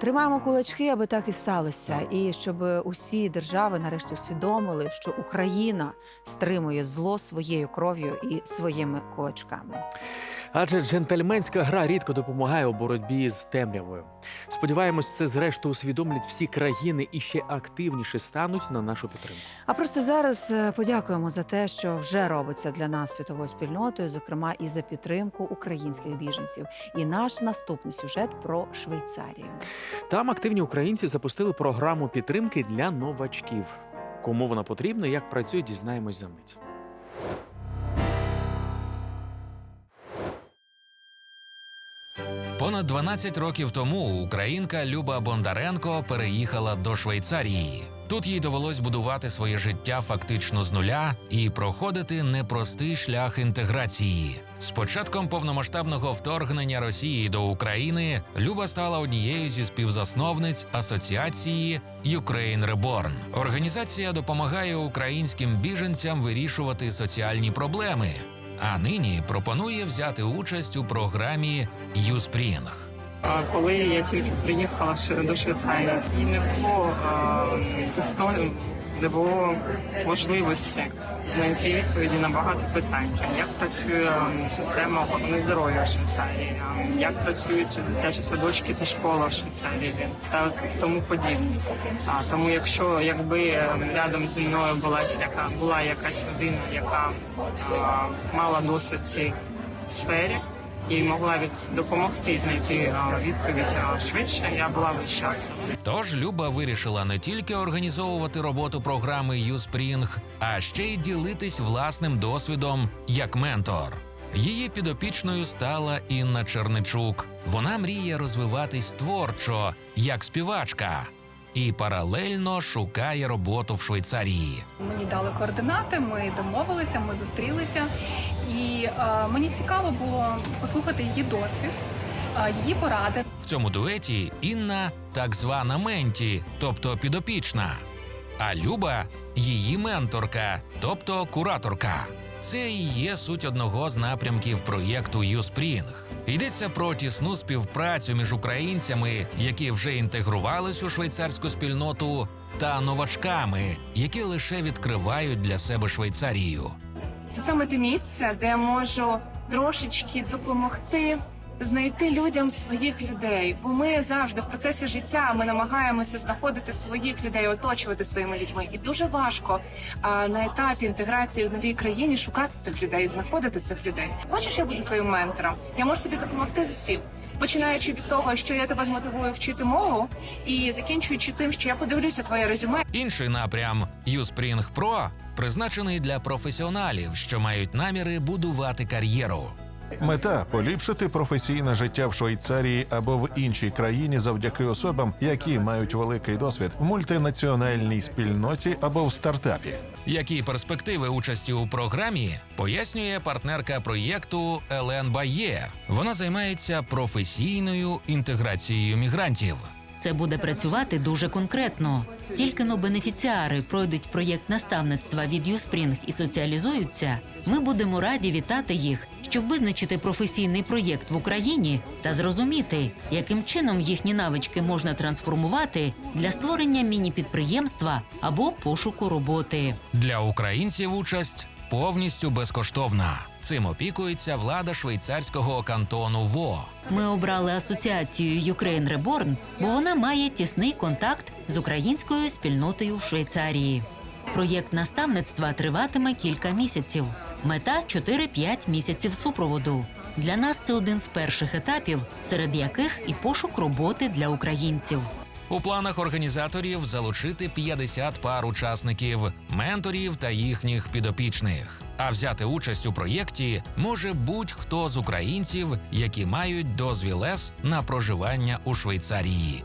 Тримаємо кулачки, аби так і сталося, і щоб усі держави нарешті усвідомили, що Україна стримує зло своєю кров'ю і своїми кулачками. Адже джентльменська гра рідко допомагає у боротьбі з темрявою. Сподіваємось, це зрештою усвідомлять всі країни і ще активніше стануть на нашу підтримку. А просто зараз е, подякуємо за те, що вже робиться для нас світовою спільнотою, зокрема і за підтримку українських біженців. І наш наступний сюжет про Швейцарію. Там активні українці запустили програму підтримки для новачків. Кому вона потрібна, як працює, дізнаємось за мить. Понад 12 років тому українка Люба Бондаренко переїхала до Швейцарії. Тут їй довелось будувати своє життя фактично з нуля і проходити непростий шлях інтеграції. З початком повномасштабного вторгнення Росії до України Люба стала однією зі співзасновниць асоціації Ukraine Reborn. Організація допомагає українським біженцям вирішувати соціальні проблеми. А нині пропонує взяти участь у програмі YouSpring. Коли я тільки приїхала до Швейцарії, і не було історії, не було можливості знайти відповіді на багато питань. Як працює система охорони здоров'я в Швейцарії, як працюють дитячі садочки та школа в Швейцарії та тому подібне. Тому, якщо якби рядом зі мною була яка була якась людина, яка мала досвід цій сфері і могла від допомогти знайти е, відповідь швидше, я була б щаслива. Тож Люба вирішила не тільки організовувати роботу програми YouSpring, а ще й ділитись власним досвідом як ментор. Її підопічною стала Інна Черничук. Вона мріє розвиватись творчо як співачка і паралельно шукає роботу в Швейцарії. Мені дали координати, ми домовилися, ми зустрілися, і е, мені цікаво було послухати її досвід, е, її поради. В цьому дуеті Інна так звана менті, тобто підопічна, а Люба її менторка, тобто кураторка. Це і є суть одного з напрямків проєкту YouSpring. Йдеться про тісну співпрацю між українцями, які вже інтегрувались у швейцарську спільноту, та новачками, які лише відкривають для себе Швейцарію. Це саме те місце, де можу трошечки допомогти знайти людям своїх людей. Бо ми завжди в процесі життя ми намагаємося знаходити своїх людей, оточувати своїми людьми. І дуже важко а, на етапі інтеграції в новій країні шукати цих людей, знаходити цих людей. Хочеш, я буду твоїм ментором? Я можу тобі допомогти з усім. Починаючи від того, що я тебе змотивую вчити мову, і закінчуючи тим, що я подивлюся твоє резюме Інший напрям YouSpring Pro призначений для професіоналів, що мають наміри будувати кар'єру. Мета поліпшити професійне життя в Швейцарії або в іншій країні завдяки особам, які мають великий досвід в мультинаціональній спільноті або в стартапі. Які перспективи участі у програмі пояснює партнерка проєкту Елен Бає. Вона займається професійною інтеграцією мігрантів. Це буде працювати дуже конкретно. Тільки но бенефіціари пройдуть проєкт наставництва від YouSpring і соціалізуються. Ми будемо раді вітати їх, щоб визначити професійний проєкт в Україні та зрозуміти, яким чином їхні навички можна трансформувати для створення міні-підприємства або пошуку роботи. Для українців участь повністю безкоштовна. Цим опікується влада швейцарського кантону ВО. Ми обрали асоціацію Ukraine Reborn, бо вона має тісний контакт з українською спільнотою в Швейцарії. Проєкт наставництва триватиме кілька місяців. Мета 4-5 місяців супроводу. Для нас це один з перших етапів, серед яких і пошук роботи для українців. У планах організаторів залучити 50 пар учасників, менторів та їхніх підопічних. А взяти участь у проєкті може будь-хто з українців, які мають дозвіл ЕС на проживання у Швейцарії.